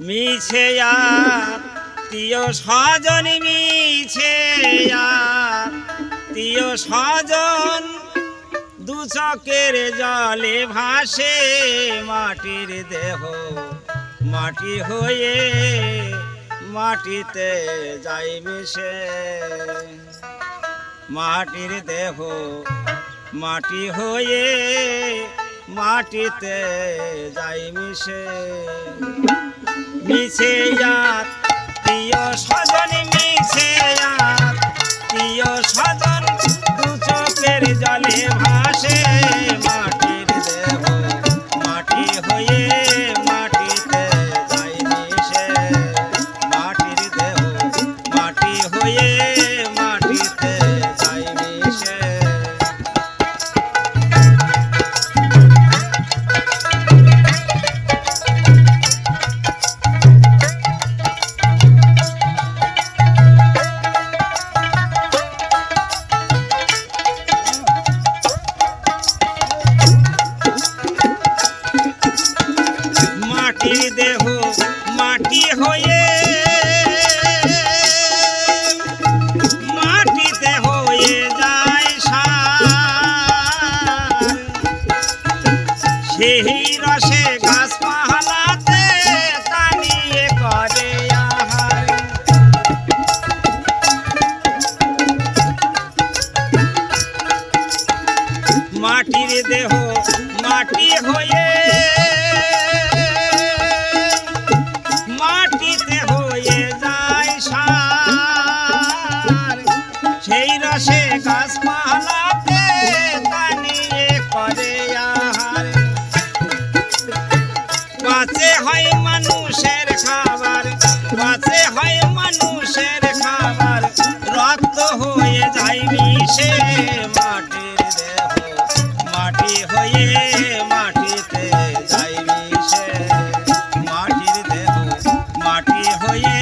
মিছেয়া আত্মীয় স্বজন মিছেয়া আত্মীয় স্বজন, দু চকের জলে ভাসে মাটির দেহ। মাটি হয়ে মাটিতে যাই মিশে। মাটির দেহ, মাটি হয়ে মাটিতে যাই মিশে। মিশে যাত প্রিয় স্বজন হয়ে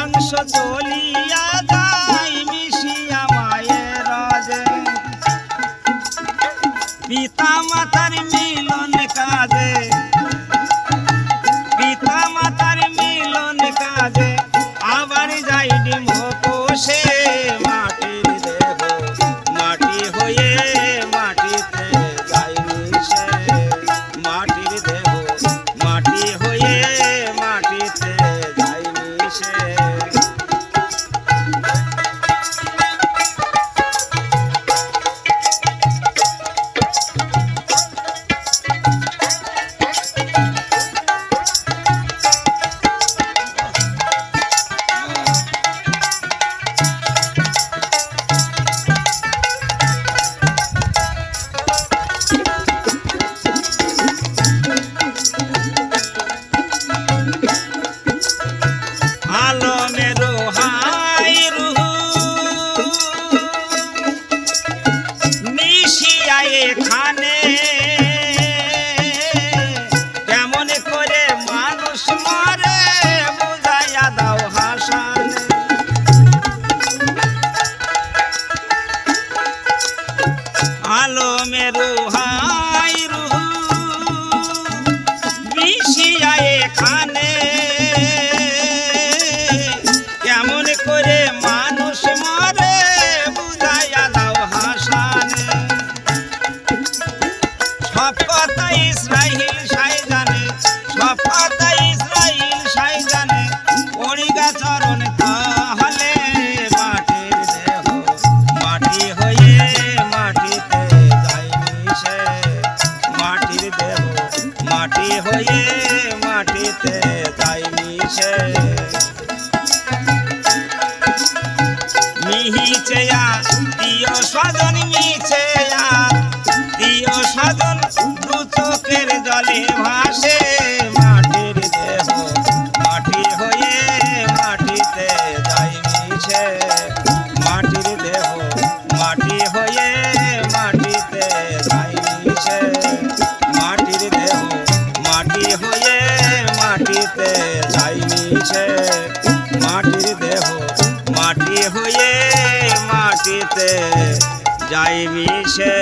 অংশ চলিয়া আলো মেরু হা মাটি হয়ে মাটিতে যাই মিশে। মিহিচেয়া প্রিয় স্বজন মিছে প্রিয় স্বজন দু চোখের জলে ভাসে। মাটির দেহ মাটি হয়ে মাটিতে যাই যাই মাটির দেহ মাটি হয়ে মাটিতে যাই মিছে